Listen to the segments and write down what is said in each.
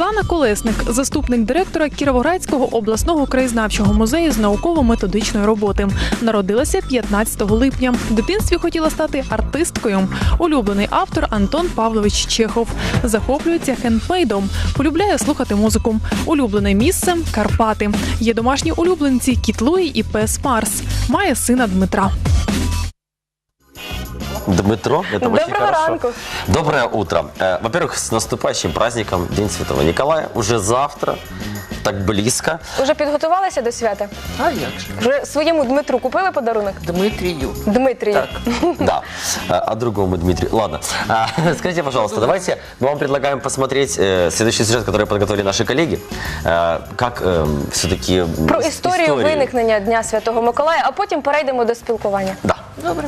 Світлана Колесник, заступник директора Кіровоградського обласного краєзнавчого музею з науково-методичної роботи, народилася 15 липня. В дитинстві хотіла стати артисткою. Улюблений автор Антон Павлович Чехов захоплюється хендмейдом, полюбляє слухати музику. Улюблене місце Карпати. Є домашні улюбленці Кіт Луї і пес Марс. Має сина Дмитра. Дмитро, это очень Доброго хорошо. ранку. Доброе утро. Э, Во-первых, с наступающим праздником День Святого Николая. Уже завтра, так близко. Уже підготувалися до свята? А як же? Вже своєму Дмитру купили подарунок? Дмитрію. Дмитрію. Так. Да, А, а другому Дмитрию. Ладно, А, скажите, пожалуйста, давайте мы вам предлагаем посмотреть э, следующий сюжет, который подготовили наши коллеги. Э, Как все-таки... Про історію виникнення Дня Святого Миколая, а потім перейдемо до спілкування. Да. Добре.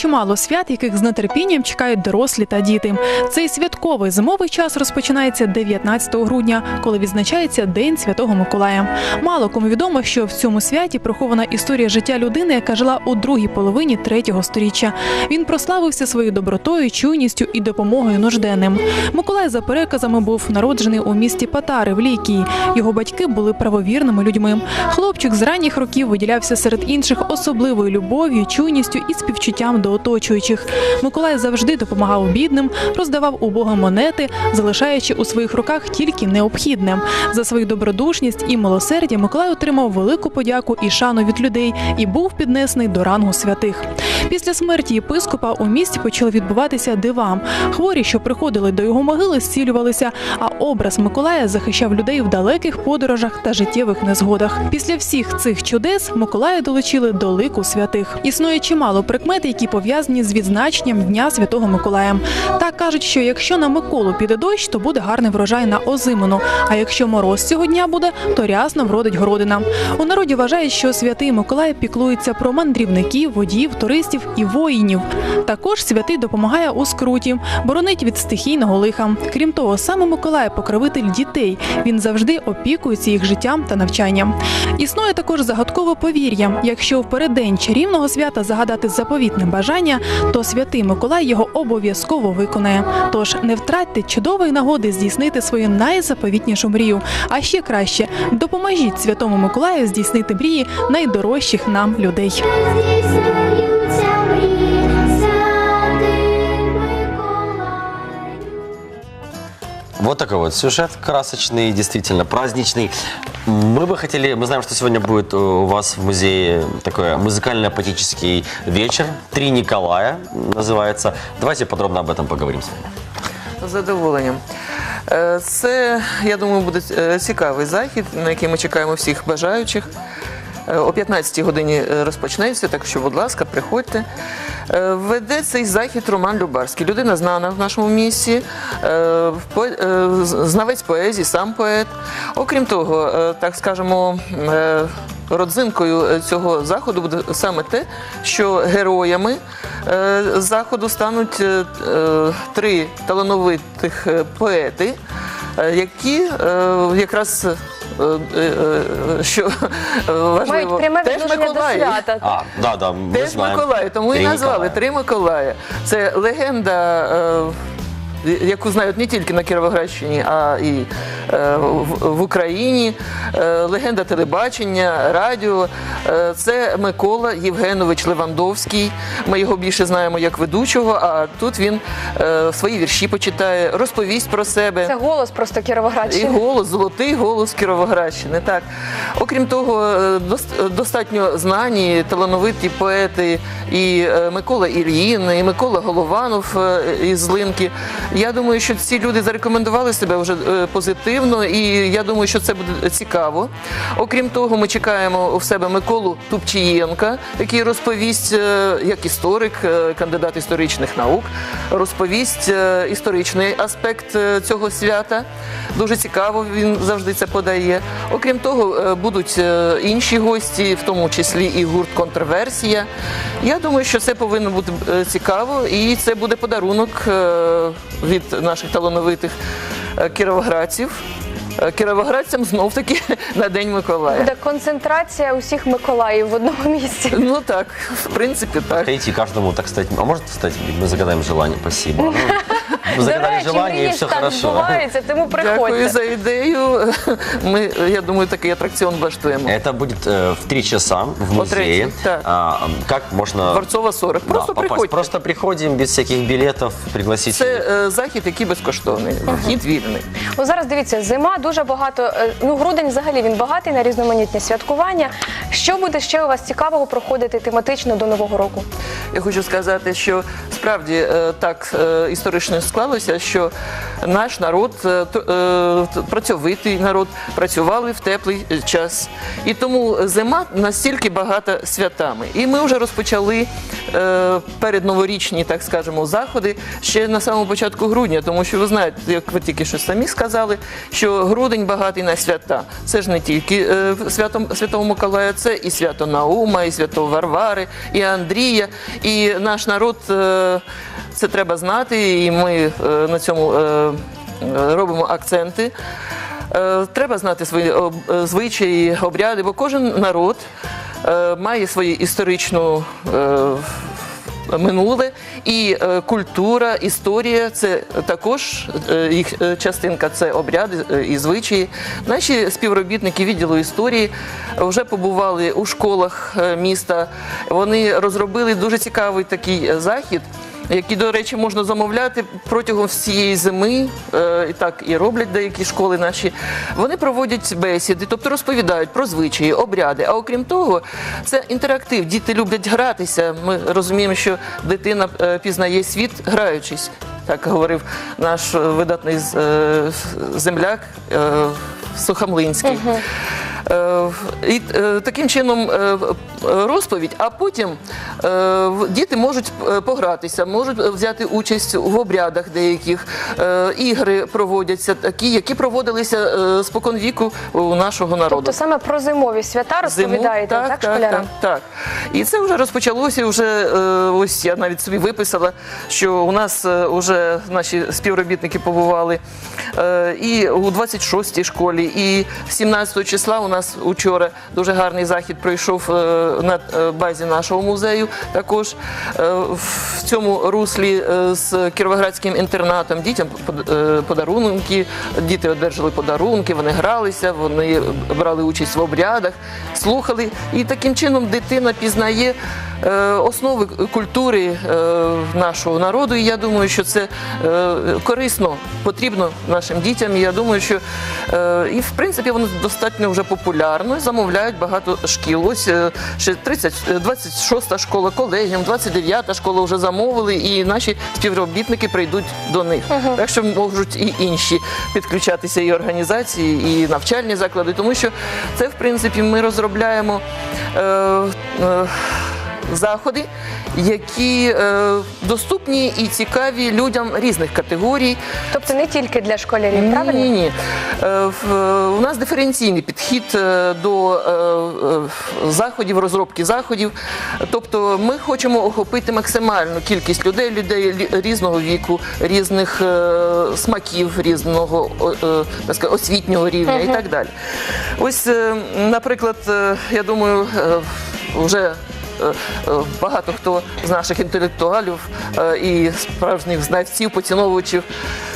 Чимало свят, яких з нетерпінням чекають дорослі та діти. Цей святковий зимовий час розпочинається 19 грудня, коли відзначається День Святого Миколая. Мало кому відомо, що в цьому святі прихована історія життя людини, яка жила у другій половині третього сторіччя. Він прославився своєю добротою, чуйністю і допомогою нужденним. Миколай за переказами був народжений у місті Патари в Лікії. Його батьки були правовірними людьми. Хлопчик з ранніх років виділявся серед інших особливою любов'ю, чуйністю і співчуттям до оточуючих. Миколай завжди допомагав бідним, роздавав убогим монети, залишаючи у своїх руках тільки необхідне. За свою добродушність і милосердя Миколай отримав велику подяку і шану від людей і був піднесений до рангу святих. Після смерті єпископа у місті почали відбуватися дива. Хворі, що приходили до його могили, зцілювалися, а образ Миколая захищав людей в далеких подорожах та життєвих незгодах. Після всіх цих чудес Миколая долучили до лику святих. Існує чимало прикмет, які пов'язані з відзначенням Дня Святого Миколая. Так кажуть, що якщо на Миколу піде дощ, то буде гарний врожай на озимину. А якщо мороз цього дня буде, то рясно вродить городина. У народі вважають, що святий Миколай піклується про мандрівників, водіїв, туристів і воїнів. Також святий допомагає у скруті, боронить від стихійного лиха. Крім того, саме Миколай покровитель дітей. Він завжди опікується їх життям та навчанням. Існує також загадкове повір'я. Якщо в переддень чарівного свята загадати заповітне бажання, то святий Миколай його обов'язково виконає. Тож не втратьте чудової нагоди здійснити свою найзаповітнішу мрію. А ще краще допоможіть святому Миколаю здійснити мрії найдорожчих нам людей. Вот такой вот сюжет красочный, действительно праздничный. Мы бы хотели, мы знаем, что сегодня будет у вас в музее такой музыкально-поэтический вечер. «Три Николая» называется. Давайте подробно об этом поговорим с вами. З задоволенням. Е, Це, я думаю, буде е, цікавий захід, на який ми чекаємо всіх бажаючих. Е, О 15-й годині е, розпочнеться, так що, будь ласка, приходьте. Е, Веде цей захід Роман Любарський. Людина знана в нашому місті, знавець поезії, сам поет. Окрім того, так скажемо, родзинкою цього заходу буде саме те, що героями заходу стануть три талановитих поети, які якраз. Е, е, е, Що важливо, Мають пряме теж відношення до Миколаїв. свята. А, да, да, мы Теж. Миколаїв, тому «Три і назвали Николая». Три Миколая. Це легенда, е, яку знають не тільки на Кіровоградщині, а і е, в, Україні. Е, легенда телебачення, радіо. Е, це Микола Євгенович Левандовський. Ми його більше знаємо як ведучого, а тут він свої вірші почитає, розповість про себе. Це голос просто І голос, золотий голос Кіровоградщини. Так. Окрім того, достатньо знані, талановиті поети і Микола Ільїн, і Микола Голованов із Линки. Я думаю, що ці люди зарекомендували себе вже е, позитивно, і я думаю, що це буде цікаво. Окрім того, ми чекаємо у себе Миколу Тупчієнка, який розповість е, як історик, е, кандидат історичних наук, розповість історичний аспект цього свята. Дуже цікаво він завжди це подає. Окрім того, будуть інші гості, в тому числі і гурт Контрверсія. Я думаю, що це повинно бути цікаво, і це буде подарунок від наших талановитих е, кіровоградців е, кіровоградцям знов таки на День Миколая. Буде концентрація усіх Миколаїв в одному місці. Ну так, в принципі, так. Хотите каждому, так сказать, а может, кстати, мы загадаем желание, спасибо. Ну, Мы До загадали речі, желание, и мрії все ж так хорошо. збуваються, тому Дякую приходьте. за ідею. Ми, я думаю, такий атракціон влаштуємо. Это будет э, в три часа в музее. третьей, так. А, как можно... Дворцова 40. да, Просто попасть? приходьте. Просто приходим без всяких билетов, пригласить. Це е, захід, який безкоштовний. Вхід вільний. О, зараз дивіться, зима дуже багато. е, Ну, грудень взагалі він багатий на різноманітні святкування. Що буде ще у вас цікавого проходити тематично до нового року? Я хочу сказати, що справді е, так е, історично склалося, що наш народ, працьовитий народ, працювали в теплий час. І тому зима настільки багата святами. І ми вже розпочали е, передноворічні, так скажемо, заходи ще на самому початку грудня, тому що ви знаєте, як ви тільки що самі сказали, що грудень багатий на свята. Це ж не тільки е, свято Святого Миколая, це і свято Наума, і свято Варвари, і Андрія. І наш народ е, це треба знати, і ми е, на цьому робимо акценти. Треба знати свої звичаї, обряди, бо кожен народ має свою історичну минуле і е, культура, історія це також е, їх е, частинка, це обряди і звичаї. Наші співробітники відділу історії вже побували у школах міста. Вони розробили дуже цікавий такий захід. Які, до речі, можна замовляти протягом всієї зими, е, і так і роблять деякі школи наші. Вони проводять бесіди, тобто розповідають про звичаї, обряди. А окрім того, це інтерактив. Діти люблять гратися. Ми розуміємо, що дитина е, пізнає світ, граючись. Так говорив наш е, видатний земляк Сухомлинський. Е, І е, таким чином е, розповідь, а потім е, діти можуть е, погратися, можуть взяти участь в обрядах деяких. Е, Ігри проводяться такі, які проводилися е, споконвіку у нашого народу. Тобто саме про зимові свята розповідаєте, Зиму, так, так, школярам? так, так. І це вже розпочалося. Вже е, ось я навіть собі виписала, що у нас е, вже наші співробітники побували е, і у 26-й школі, і 17 числа у нас учора дуже гарний захід пройшов е, на е, базі нашого музею. Також е, в цьому руслі з кіровоградським інтернатом дітям подарунки, діти одержали подарунки, вони гралися, вони брали участь в обрядах, слухали. І таким чином дитина пізнає основи культури е, нашого народу. І я думаю, що це е, корисно, потрібно нашим дітям. І я думаю, що е, і в принципі воно достатньо вже популярно. Замовляють багато шкіл. Ось е, ще 30, е, 26 школа, колегіум, 29 школа вже замовили, і наші співробітники прийдуть до них. Так що можуть і інші підключатися і організації, і навчальні заклади, тому що це, в принципі, ми розробляємо. Е, е, Заходи, які е, доступні і цікаві людям різних категорій. Тобто не тільки для школярів, правильно? Ні, ні. Е, е, У нас диференційний підхід е, до е, е, заходів, розробки заходів. Тобто ми хочемо охопити максимальну кількість людей, людей різного віку, різних е, смаків, різного е, так сказати, освітнього рівня і так далі. Ось, е, наприклад, е, я думаю, е, вже е, е, багато хто з наших інтелектуалів е, і справжніх знавців, поціновувачів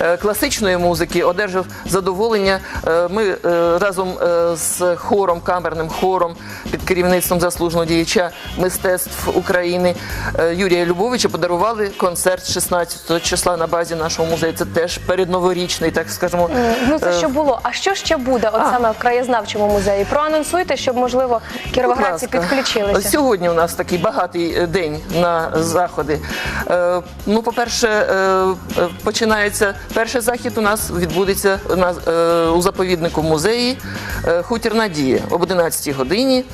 е, класичної музики одержав задоволення. Е, Ми е, разом е, з хором, камерним хором під керівництвом заслуженого діяча мистецтв України е, Юрія Любовича подарували концерт 16 числа на базі нашого музею. Це теж передноворічний, так скажемо. Ну це е, що було. А що ще буде, от А. саме в краєзнавчому музеї? Проанонсуйте, щоб можливо кіровоградці підключилися. Сьогодні у нас такий багатий е, день на заходи. Е, ну, по-перше, е, починається перший захід. У нас відбудеться у заповіднику музеї Хутір Надія об 11 годині.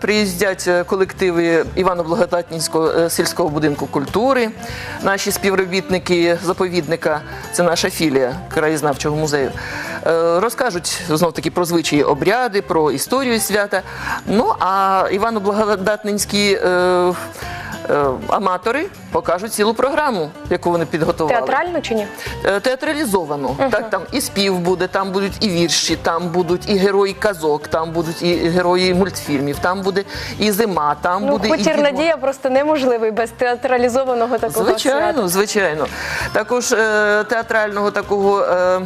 Приїздять колективи Івано-Благодатнівського е, сільського будинку культури. Наші співробітники заповідника, це наша філія краєзнавчого музею. Е, Розкажуть знов таки про звичаї обряди, про історію свята. Ну а Івано-Благодатненський е, е, аматори покажуть цілу програму, яку вони підготували. Театрально чи ні? Е, театралізовано. Так, там і спів буде, там будуть і вірші, там будуть і герої казок, там будуть і герої мультфільмів, там буде і зима, там Ну, буде і хутір надія просто неможливий без театралізованого такого Звичайно, свята. звичайно. Також е, театрального такого. Е,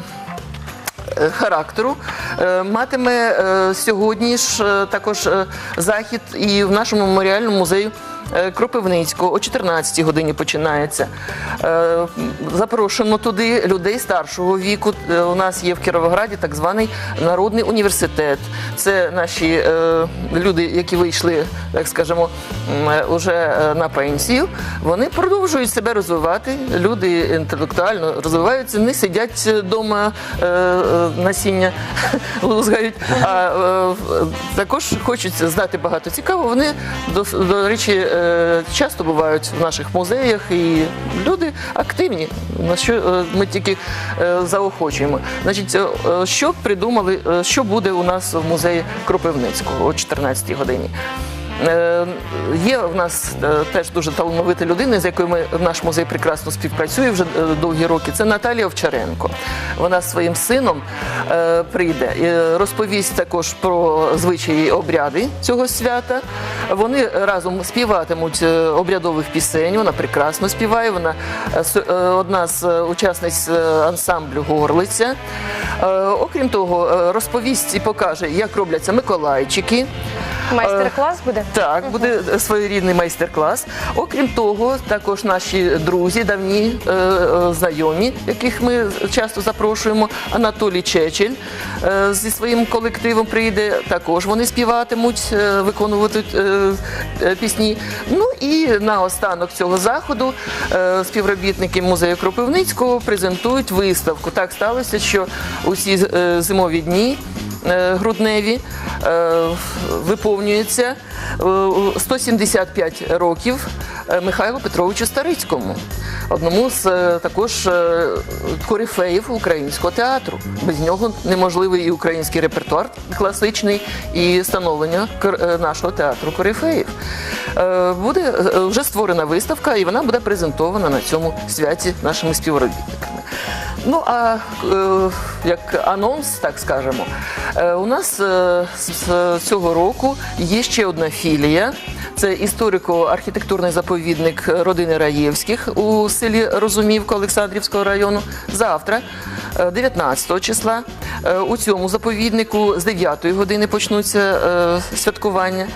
Характеру Е, матиме е, сьогодні ж е, також захід і в нашому меморіальному музеї Кропивницького о 14-й годині починається. Е, Запрошуємо туди людей старшого віку. Е, У нас є в Кіровограді так званий народний університет. Це наші е, люди, які вийшли, так скажемо, е, уже е, на пенсію. Вони продовжують себе розвивати. Люди інтелектуально розвиваються, не сидять вдома насіння лузгають. А е, також хочуть знати багато цікавого. Вони до, речі е, часто бувають в наших музеях, і люди активні. На що е, ми тільки е, заохочуємо. Значить, е, е, що придумали, е, що буде у нас в музеї Кропивницького о 14-й годині? Е, Є в нас е, теж дуже талановита людина, з якою ми наш музей прекрасно співпрацюємо вже е, довгі роки. Це Наталія Овчаренко. Вона зі своїм сином прийде і розповість також про звичаї обряди цього свята. Вони разом співатимуть обрядових пісень. Вона прекрасно співає. Вона одна з учасниць ансамблю Горлиця. Окрім того, розповість і покаже, як робляться Миколайчики. Майстер-клас буде? Так, буде своєрідний майстер-клас. Окрім того, також наші друзі, давні е, е, знайомі, яких ми часто запрошуємо. Анатолій Чечель е, зі своїм колективом прийде. Також вони співатимуть, е, виконуватимуть е, е, пісні. Ну і наостанок цього заходу е, співробітники музею Кропивницького презентують виставку. Так сталося, що усі е, зимові дні е, грудневі е, виповнюється е, 175 років е, Михайлу Петровичу Старицькому, одному з е, також е, корифеїв українського театру. Без нього неможливий і український репертуар класичний, і становлення е, нашого театру корифеїв. Е, Буде е, вже створена виставка, і вона буде презентована на цьому святі нашими співробітниками. Ну а е, як анонс, так скажемо, е, у нас е, з цього року є ще одна філія. Це історико-архітектурний заповідник родини Раєвських у селі Розумівка Олександрівського району. Завтра, е, 19 числа, у цьому заповіднику з 9 години почнуться святкування.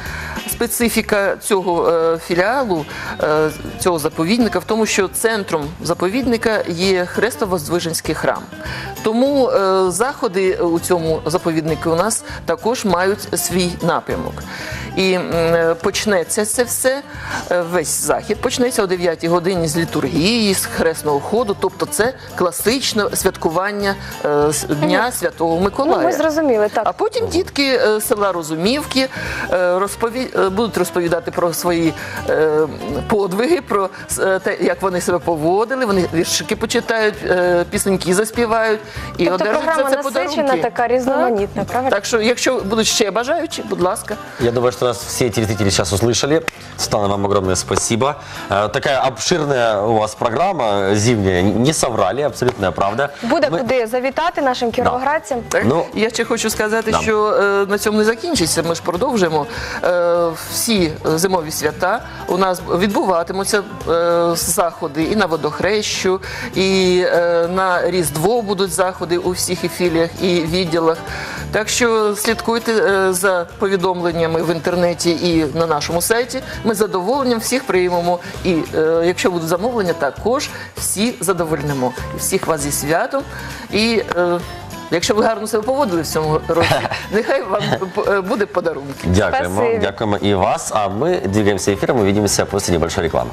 Специфіка цього е, філіалу, е, цього заповідника в тому, що центром заповідника є Хрестово-Здвиженський храм. Тому е, заходи у цьому заповіднику у нас також мають свій напрямок. І е, почнеться це все, е, весь захід почнеться о 9 годині з літургії, з хресного ходу, тобто це класичне святкування е, Дня Святого Миколая. Ну, ми зрозуміли, так. А потім дітки е, села Розумівки е, розпові... е, будуть розповідати про свої е, подвиги, про е, те, як вони себе поводили. Вони віршики почитають, е, пісеньки заспівають і Тобто одержать за програма це насичена, подарунки. така різноманітна, правильно? Так що, якщо будуть ще бажаючі, будь ласка. Я думаю, что нас все телезрители сейчас услышали. Светлана, вам огромное спасибо. Э, Такая обширная у вас программа зимняя. Не соврали, абсолютная правда. Буде Мы- куди завітати нашим кіровоградцям. Так? Ну, я ще хочу сказати, да. що е, на цьому не закінчиться. Ми ж продовжимо. Е, всі зимові свята у нас відбуватимуться е, заходи і на водохрещу, і е, на Різдво будуть заходи у всіх і філіях і відділах. Так що слідкуйте е, за повідомленнями в інтернеті і на нашому сайті. Ми з задоволенням всіх приймемо. І е, якщо будуть замовлення, також всі задовольнимо. І всіх вас зі святом. І е, Якщо ви гарно себе поводили в цьому році, нехай вам е, буде подарунки. Дякуємо, Спасибо. дякуємо и вас. А мы двигаемся эфиром, увидимся после небольшой рекламы.